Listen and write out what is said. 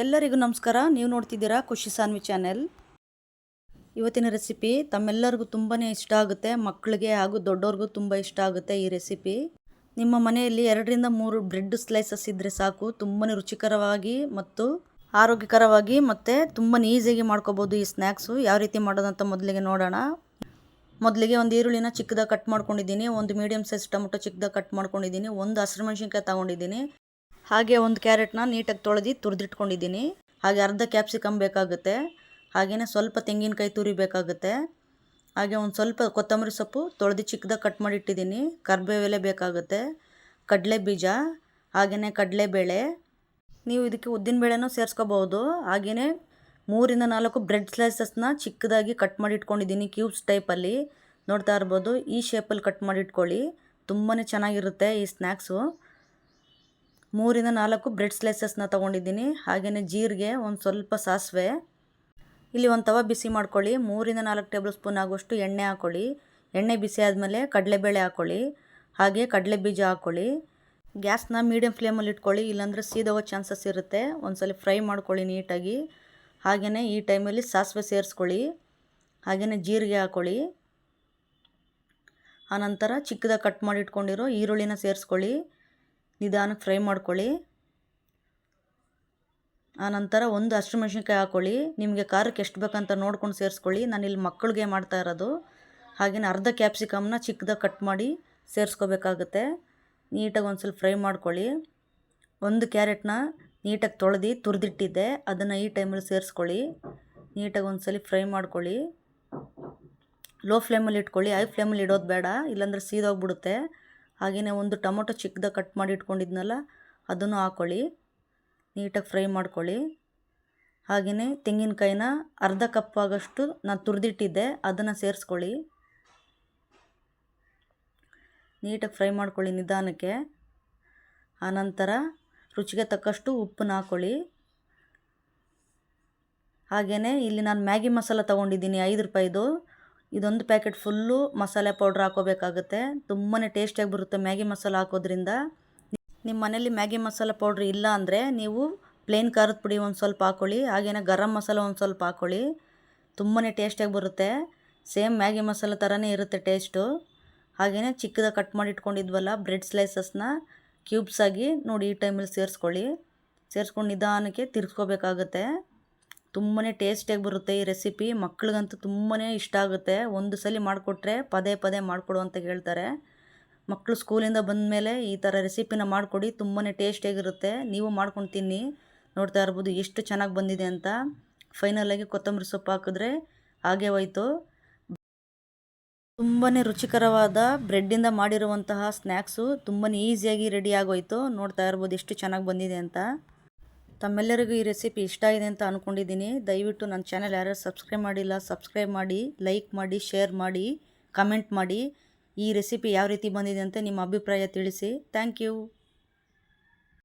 ಎಲ್ಲರಿಗೂ ನಮಸ್ಕಾರ. ನೀವು ನೋಡ್ತಿದ್ದೀರಾ ಖುಷಿ ಸಾನ್ವಿ ಚಾನೆಲ್. ಇವತ್ತಿನ ರೆಸಿಪಿ ತಮ್ಮೆಲ್ಲರಿಗೂ ತುಂಬಾ ಇಷ್ಟ ಆಗುತ್ತೆ ಮಕ್ಕಳಿಗೆ ಹಾಗೂ ದೊಡ್ಡವ್ರಿಗೂ ತುಂಬ ಇಷ್ಟ ಆಗುತ್ತೆ ಈ ರೆಸಿಪಿ. ನಿಮ್ಮ ಮನೆಯಲ್ಲಿ ಎರಡರಿಂದ ಮೂರು ಬ್ರೆಡ್ ಸ್ಲೈಸಸ್ ಇದ್ದರೆ ಸಾಕು ತುಂಬಾ ರುಚಿಕರವಾಗಿ ಮತ್ತು ಆರೋಗ್ಯಕರವಾಗಿ ಮತ್ತು ತುಂಬಾ ಈಸಿಯಾಗಿ ಮಾಡ್ಕೋಬೋದು ಈ ಸ್ನ್ಯಾಕ್ಸು ಯಾವ ರೀತಿ ಮಾಡೋದಂತ ಮೊದಲಿಗೆ ನೋಡೋಣ. ಮೊದಲಿಗೆ ಒಂದು ಈರುಳ್ಳಿನ ಚಿಕ್ಕದಾಗಿ ಕಟ್ ಮಾಡ್ಕೊಂಡಿದ್ದೀನಿ, ಒಂದು ಮೀಡಿಯಮ್ ಸೈಜ್ ಟೊಮೊಟೊ ಚಿಕ್ಕದಾಗಿ ಕಟ್ ಮಾಡ್ಕೊಂಡಿದ್ದೀನಿ, ಒಂದು ಹಸಿರು ಮೆಣಸಿನ್ಕಾಯಿ ತೊಗೊಂಡಿದ್ದೀನಿ. ಹಾಗೆ ಒಂದು ಕ್ಯಾರೆಟ್ನ ನೀಟಾಗಿ ತೊಳೆದು ತುರಿದಿಟ್ಕೊಂಡಿದ್ದೀನಿ. ಹಾಗೆ ಅರ್ಧ ಕ್ಯಾಪ್ಸಿಕಮ್ ಬೇಕಾಗುತ್ತೆ. ಹಾಗೆಯೇ ಸ್ವಲ್ಪ ತೆಂಗಿನಕಾಯಿ ತುರಿ ಬೇಕಾಗುತ್ತೆ. ಹಾಗೆ ಒಂದು ಸ್ವಲ್ಪ ಕೊತ್ತಂಬರಿ ಸೊಪ್ಪು ತೊಳೆದು ಚಿಕ್ಕದಾಗಿ ಕಟ್ ಮಾಡಿ ಇಟ್ಟಿದ್ದೀನಿ ಕರ್ಬೇವೆಲೆ ಬೇಕಾಗುತ್ತೆ. ಕಡಲೆ ಬೀಜ ಹಾಗೆಯೇ ಕಡಲೆಬೇಳೆ. ನೀವು ಇದಕ್ಕೆ ಉದ್ದಿನ ಬೇಳೆನೂ ಸೇರಿಸ್ಕೋಬೋದು. ಹಾಗೆಯೇ ಮೂರಿಂದ ನಾಲ್ಕು ಬ್ರೆಡ್ ಸ್ಲೈಸಸ್ನ ಚಿಕ್ಕದಾಗಿ ಕಟ್ ಮಾಡಿ ಇಟ್ಕೊಂಡಿದ್ದೀನಿ ಕ್ಯೂಬ್ಸ್ ಟೈಪಲ್ಲಿ. ನೋಡ್ತಾ ಇರ್ಬೋದು, ಈ ಶೇಪಲ್ಲಿ ಕಟ್ ಮಾಡಿಟ್ಕೊಳ್ಳಿ. ತುಂಬಾ ಚೆನ್ನಾಗಿರುತ್ತೆ ಈ ಸ್ನ್ಯಾಕ್ಸು. ಮೂರಿಂದ ನಾಲ್ಕು ಬ್ರೆಡ್ ಸ್ಲೈಸಸ್ನ ತೊಗೊಂಡಿದ್ದೀನಿ. ಹಾಗೆಯೇ ಜೀರಿಗೆ, ಒಂದು ಸ್ವಲ್ಪ ಸಾಸಿವೆ. ಇಲ್ಲಿ ಒಂದು ತವ ಬಿಸಿ ಮಾಡ್ಕೊಳ್ಳಿ. ಮೂರಿಂದ ನಾಲ್ಕು ಟೇಬಲ್ ಸ್ಪೂನ್ ಆಗುವಷ್ಟು ಎಣ್ಣೆ ಹಾಕ್ಕೊಳ್ಳಿ ಎಣ್ಣೆ ಬಿಸಿ ಆದಮೇಲೆ ಕಡಲೆಬೇಳೆ ಹಾಕ್ಕೊಳ್ಳಿ ಹಾಗೆ ಕಡಲೆ ಬೀಜ ಹಾಕ್ಕೊಳ್ಳಿ ಗ್ಯಾಸ್ನ ಮೀಡಿಯಮ್ ಫ್ಲೇಮಲ್ಲಿ ಇಟ್ಕೊಳ್ಳಿ. ಇಲ್ಲಾಂದರೆ ಸೀದೋಗೋ ಚಾನ್ಸಸ್ ಇರುತ್ತೆ. ಒಂದ್ಸಲ ಫ್ರೈ ಮಾಡ್ಕೊಳ್ಳಿ ನೀಟಾಗಿ. ಹಾಗೆಯೇ ಈ ಟೈಮಲ್ಲಿ ಸಾಸಿವೆ ಸೇರಿಸ್ಕೊಳ್ಳಿ. ಹಾಗೆಯೇ ಜೀರಿಗೆ ಹಾಕ್ಕೊಳ್ಳಿ ಆನಂತರ ಚಿಕ್ಕದಾಗಿ ಕಟ್ ಮಾಡಿ ಇಟ್ಕೊಂಡಿರೋ ಈರುಳ್ಳಿನ ಸೇರಿಸ್ಕೊಳ್ಳಿ. ನಿಧಾನಕ್ಕೆ ಫ್ರೈ ಮಾಡ್ಕೊಳ್ಳಿ. ಆನಂತರ ಒಂದು ಹಸಿರು ಮೆಣಸಿನ್ಕಾಯಿ ಹಾಕ್ಕೊಳ್ಳಿ ನಿಮಗೆ ಖಾರಕ್ಕೆ ಎಷ್ಟು ಬೇಕಂತ ನೋಡ್ಕೊಂಡು ಸೇರಿಸ್ಕೊಳ್ಳಿ. ನಾನು ಇಲ್ಲಿ ಮಕ್ಕಳಿಗೆ ಮಾಡ್ತಾ ಇರೋದು. ಹಾಗೆಯೇ ಅರ್ಧ ಕ್ಯಾಪ್ಸಿಕಮ್ನ ಚಿಕ್ಕದಾಗಿ ಕಟ್ ಮಾಡಿ ಸೇರಿಸ್ಕೋಬೇಕಾಗುತ್ತೆ. ನೀಟಾಗಿ ಒಂದು ಸ್ವಲ್ಪ ಫ್ರೈ ಮಾಡ್ಕೊಳ್ಳಿ. ಒಂದು ಕ್ಯಾರೆಟ್ನ ನೀಟಾಗಿ ತೊಳೆದು ತುರಿದಿಟ್ಟಿದ್ದೆ. ಅದನ್ನು ಈ ಟೈಮಲ್ಲಿ ಸೇರಿಸ್ಕೊಳ್ಳಿ. ನೀಟಾಗಿ ಒಂದು ಸಲ ಫ್ರೈ ಮಾಡ್ಕೊಳ್ಳಿ. ಲೋ ಫ್ಲೇಮಲ್ಲಿ ಇಟ್ಕೊಳ್ಳಿ. ಹೈ ಫ್ಲೇಮಲ್ಲಿ ಇಡೋದು ಬೇಡ. ಇಲ್ಲಾಂದರೆ ಸೀದೋಗ್ಬಿಡುತ್ತೆ. ಹಾಗೆಯೇ ಒಂದು ಟೊಮೊಟೊ ಚಿಕ್ಕದಾಗಿ ಕಟ್ ಮಾಡಿ ಇಟ್ಕೊಂಡಿದ್ನಲ್ಲ, ಅದನ್ನು ಹಾಕ್ಕೊಳ್ಳಿ ನೀಟಾಗಿ ಫ್ರೈ ಮಾಡ್ಕೊಳ್ಳಿ. ಹಾಗೆಯೇ ತೆಂಗಿನಕಾಯಿನ ಅರ್ಧ ಕಪ್ ಆಗೋಷ್ಟು ನಾನು ತುರಿದಿಟ್ಟಿದ್ದೆ, ಅದನ್ನು ಸೇರಿಸ್ಕೊಳ್ಳಿ. ನೀಟಾಗಿ ಫ್ರೈ ಮಾಡ್ಕೊಳ್ಳಿ ನಿಧಾನಕ್ಕೆ. ಆನಂತರ ರುಚಿಗೆ ತಕ್ಕಷ್ಟು ಉಪ್ಪನ್ನ ಹಾಕ್ಕೊಳ್ಳಿ ಹಾಗೆಯೇ ಇಲ್ಲಿ ನಾನು ಮ್ಯಾಗಿ ಮಸಾಲ ತೊಗೊಂಡಿದ್ದೀನಿ, ಐದು ರೂಪಾಯಿದು. ಇದೊಂದು ಪ್ಯಾಕೆಟ್ ಫುಲ್ಲು ಮಸಾಲೆ ಪೌಡ್ರ್ ಹಾಕೋಬೇಕಾಗುತ್ತೆ. ತುಂಬಾ ಟೇಸ್ಟಿಯಾಗಿ ಬರುತ್ತೆ ಮ್ಯಾಗಿ ಮಸಾಲ ಹಾಕೋದ್ರಿಂದ. ನಿಮ್ಮ ಮನೇಲಿ ಮ್ಯಾಗಿ ಮಸಾಲ ಪೌಡ್ರ್ ಇಲ್ಲ ಅಂದರೆ ನೀವು ಪ್ಲೇನ್ ಖಾರದ ಪುಡಿ ಒಂದು ಸ್ವಲ್ಪ ಹಾಕ್ಕೊಳ್ಳಿ ಹಾಗೆಯೇ ಗರಂ ಮಸಾಲ ಒಂದು ಸ್ವಲ್ಪ ಹಾಕ್ಕೊಳ್ಳಿ ತುಂಬಾ ಟೇಸ್ಟಿಯಾಗಿ ಬರುತ್ತೆ. ಸೇಮ್ ಮ್ಯಾಗಿ ಮಸಾಲ ಥರನೇ ಇರುತ್ತೆ ಟೇಸ್ಟು. ಹಾಗೆಯೇ ಚಿಕ್ಕದಾಗಿ ಕಟ್ ಮಾಡಿ ಇಟ್ಕೊಂಡಿದ್ವಲ್ಲ ಬ್ರೆಡ್ ಸ್ಲೈಸಸ್ನ ಕ್ಯೂಬ್ಸ್ ಆಗಿ ನೋಡಿ ಈ ಟೈಮಲ್ಲಿ ಸೇರಿಸ್ಕೊಳ್ಳಿ. ಸೇರಿಸ್ಕೊಂಡು ನಿಧಾನಕ್ಕೆ ತಿರ್ಸ್ಕೋಬೇಕಾಗತ್ತೆ ತುಂಬಾ ಟೇಸ್ಟಿಯಾಗಿ ಬರುತ್ತೆ ಈ ರೆಸಿಪಿ ಮಕ್ಳಿಗಂತೂ ತುಂಬಾ ಇಷ್ಟ ಆಗುತ್ತೆ. ಒಂದು ಸಲ ಮಾಡಿಕೊಟ್ರೆ ಪದೇ ಪದೇ ಮಾಡಿಕೊಡು ಅಂತ ಹೇಳ್ತಾರೆ. ಮಕ್ಕಳು ಸ್ಕೂಲಿಂದ ಬಂದ ಮೇಲೆ ಈ ಥರ ರೆಸಿಪಿನ ಮಾಡಿಕೊಡಿ ತುಂಬಾ ಟೇಸ್ಟಿಯಾಗಿರುತ್ತೆ ನೀವು ಮಾಡ್ಕೊಂಡು ತಿನ್ನಿ ನೋಡ್ತಾ ಇರ್ಬೋದು ಎಷ್ಟು ಚೆನ್ನಾಗಿ ಬಂದಿದೆ ಅಂತ. ಫೈನಲಾಗಿ ಕೊತ್ತಂಬರಿ ಸೊಪ್ಪು ಹಾಕಿದ್ರೆ ಹಾಗೆ ಹೋಯ್ತು. ತುಂಬಾ ರುಚಿಕರವಾದ ಬ್ರೆಡ್ಡಿಂದ ಮಾಡಿರುವಂತಹ ಸ್ನ್ಯಾಕ್ಸು ತುಂಬಾ ಈಸಿಯಾಗಿ ರೆಡಿ ಆಗೋಯ್ತು. ನೋಡ್ತಾ ಇರ್ಬೋದು ಎಷ್ಟು ಚೆನ್ನಾಗಿ ಬಂದಿದೆ ಅಂತ. ತಮ್ಮೆಲ್ಲರಿಗೂ ಈ ರೆಸಿಪಿ ಇಷ್ಟ ಇದೆ ಅಂತ ಅಂದ್ಕೊಂಡಿದ್ದೀನಿ ದಯವಿಟ್ಟು ನನ್ನ ಚಾನಲ್ ಯಾರು ಸಬ್ಸ್ಕ್ರೈಬ್ ಮಾಡಿಲ್ಲ, ಸಬ್ಸ್ಕ್ರೈಬ್ ಮಾಡಿ, ಲೈಕ್ ಮಾಡಿ, ಶೇರ್ ಮಾಡಿ, ಕಮೆಂಟ್ ಮಾಡಿ. ಈ ರೆಸಿಪಿ ಯಾವ ರೀತಿ ಬಂದಿದೆ ಅಂತ ನಿಮ್ಮ ಅಭಿಪ್ರಾಯ ತಿಳಿಸಿ. Thank you.